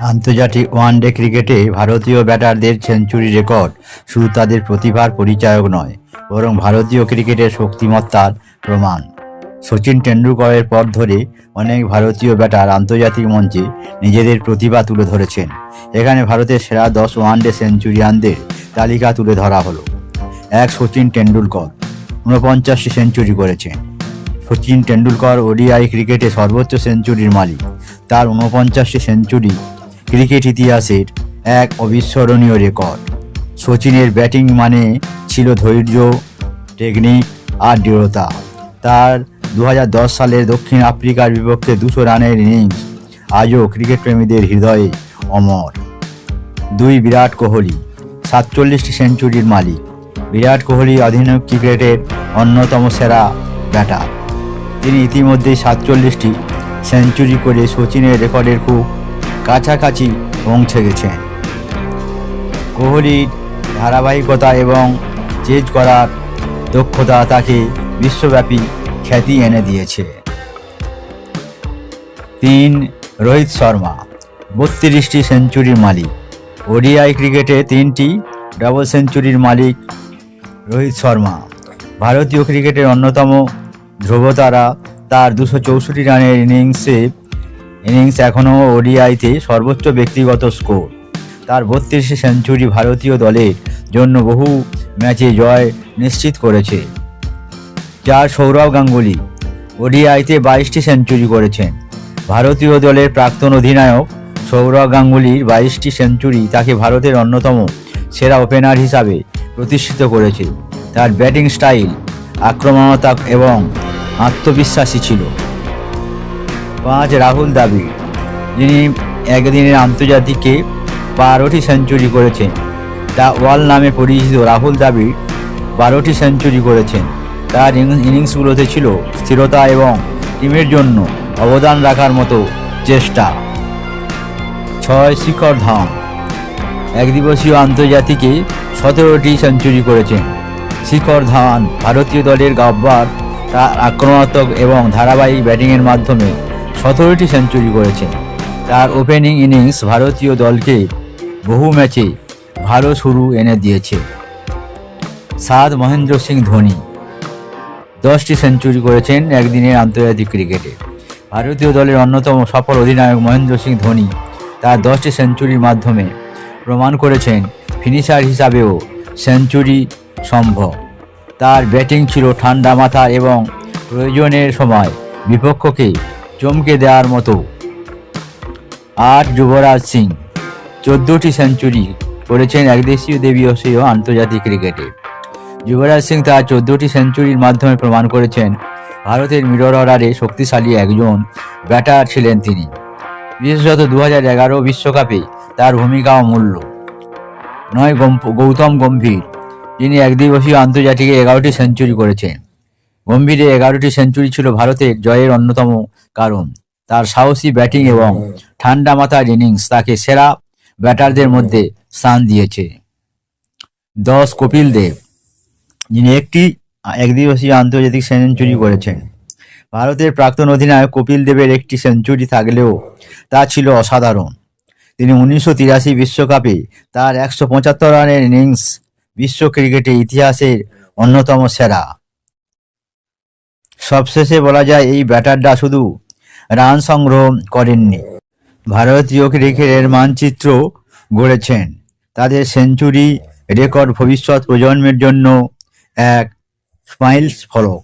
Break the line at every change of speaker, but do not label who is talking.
আন্তর্জাতিক ওয়ানডে ক্রিকেটে ভারতীয় ব্যাটারদের সেঞ্চুরি রেকর্ড, শুধু তাদের প্রতিভার পরিচায়ক নয়, বরং ভারতীয় ক্রিকেটের শক্তিমত্তার প্রমাণ। সচিন টেন্ডুলকরের পর ধরে অনেক ভারতীয় ব্যাটার আন্তর্জাতিক মঞ্চে নিজেদের প্রতিভা তুলে ধরেছেন। এখানে ভারতের সেরা দশ ওয়ানডে সেঞ্চুরিয়ানদের তালিকা তুলে ধরা হলো। এক সচিন টেন্ডুলকর ঊনপঞ্চাশটি সেঞ্চুরি করেছেন। সচিন টেন্ডুলকর ওডিআই ক্রিকেটে সর্বোচ্চ সেঞ্চুরির মালিক। তার ঊনপঞ্চাশটি সেঞ্চুরি ক্রিকেট ইতিহাসের এক অবিস্মরণীয় রেকর্ড। সচিনের ব্যাটিং মানে ছিল ধৈর্য টেকনিক আর দৃঢ়তা। তার দু সালের দক্ষিণ আফ্রিকার বিপক্ষে দুশো রানের ইনিংস আজও ক্রিকেট প্রেমীদের হৃদয়ে অমর। দুই বিরাট কোহলি, সাতচল্লিশটি সেঞ্চুরির মালিক। বিরাট কোহলি অধিনায়ক ক্রিকেটের অন্যতম সেরা ব্যাটার। তিনি ইতিমধ্যেই সাতচল্লিশটি সেঞ্চুরি করে সচিনের রেকর্ডের খুব কাছাকাছি পৌঁছে গেছেন কোহলির ধারাবাহিকতা এবং চেজ করার দক্ষতা তাকে বিশ্বব্যাপী খ্যাতি এনে দিয়েছে। তিন, রোহিত শর্মা, বত্রিশটি সেঞ্চুরির মালিক। ওডিআই ক্রিকেটে তিনটি ডাবল সেঞ্চুরির মালিক রোহিত শর্মা। ভারতীয় ক্রিকেটের অন্যতম ধ্রুবতারা তার দুশো চৌষট্টি রানের ইনিংসে ইনিংস এখনও ওডিআইতে সর্বোচ্চ ব্যক্তিগত স্কোর তার বত্রিশটি সেঞ্চুরি ভারতীয় দলের জন্য বহু ম্যাচে জয় নিশ্চিত করেছে। যার সৌরভ গাঙ্গুলি ওডিআইতে বাইশটি সেঞ্চুরি করেছেন। ভারতীয় দলের প্রাক্তন অধিনায়ক সৌরভ গাঙ্গুলির বাইশটি সেঞ্চুরি তাকে ভারতের অন্যতম সেরা ওপেনার হিসাবে প্রতিষ্ঠিত করেছে। তার ব্যাটিং স্টাইল আক্রমণতা এবং আত্মবিশ্বাসী ছিল। পাঁচ রাহুল দ্রাবিড় যিনি একদিনের আন্তর্জাতিকে বারোটি সেঞ্চুরি করেছেন। দ্য ওয়াল নামে পরিচিত রাহুল দ্রাবিড় বারোটি সেঞ্চুরি করেছেন। তার ইনিং- ইনিংসগুলোতে ছিল স্থিরতা এবং টিমের জন্য অবদান রাখার মতো চেষ্টা। ছয় শিখর ধাওয়ান একদিবসীয় আন্তর্জাতিকে সতেরোটি সেঞ্চুরি করেছেন। শিখর ধাওয়ান ভারতীয় দলের গাব্বার তার আক্রমণাত্মক এবং ধারাবাহিক ব্যাটিংয়ের মাধ্যমে সতেরোটি সেঞ্চুরি করেছেন তার ওপেনিং ইনিংস ভারতীয় দলকে বহু ম্যাচে ভালো শুরু এনে দিয়েছে। সাদ মহেন্দ্র সিং ধোনি দশটি সেঞ্চুরি করেছেন একদিনের আন্তর্জাতিক ক্রিকেটে। ভারতীয় দলের অন্যতম সফল অধিনায়ক মহেন্দ্র সিং ধোনি তার দশটি সেঞ্চুরির মাধ্যমে প্রমাণ করেছেন ফিনিশার হিসাবেও সেঞ্চুরি সম্ভব। তার ব্যাটিং ছিল ঠান্ডা মাথা এবং প্রয়োজনের সময় বিপক্ষকে চমকে দেওয়ার মতো। আট যুবরাজ সিং, চোদ্দোটি সেঞ্চুরি করেছেন একদেশীয় দেবীয় আন্তর্জাতিক ক্রিকেটে। যুবরাজ সিং তার চোদ্দটি সেঞ্চুরির মাধ্যমে প্রমাণ করেছেন, ভারতের মিডল অর্ডারে শক্তিশালী একজন ব্যাটার ছিলেন তিনি। বিশেষত দু এগারো বিশ্বকাপে তার ভূমিকা অমূল্য। নয় গৌতম গম্ভীর, যিনি একদিবসীয় আন্তর্জাতিকে এগারোটি সেঞ্চুরি করেছেন। গম্ভীরের এগারোটি সেঞ্চুরি ছিল ভারতের জয়ের অন্যতম কারণ। তার সাহসী ব্যাটিং এবং ঠান্ডা মাথার ইনিংস তাকে সেরা ব্যাটারদের মধ্যে স্থান দিয়েছে। দশ কপিল দেব, যিনি একটি, একদিবসীয় আন্তর্জাতিক সেঞ্চুরি করেছেন। ভারতের প্রাক্তন অধিনায়ক কপিল দেবের একটি সেঞ্চুরি থাকলেও তা ছিল অসাধারণ। তিনি উনিশশো তিরাশি বিশ্বকাপে তার একশো পঁচাত্তর রানের ইনিংস বিশ্ব ক্রিকেটে ইতিহাসের অন্যতম সেরা। সবশেষে বলা যায় এই ব্যাটারটা শুধু রান সংগ্রহ করেননি। ভারতীয় ক্রিকেটের মানচিত্র গড়েছেন। তাদের সেঞ্চুরি রেকর্ড ভবিষ্যৎ প্রজন্মের জন্য এক স্মাইলস ফলক।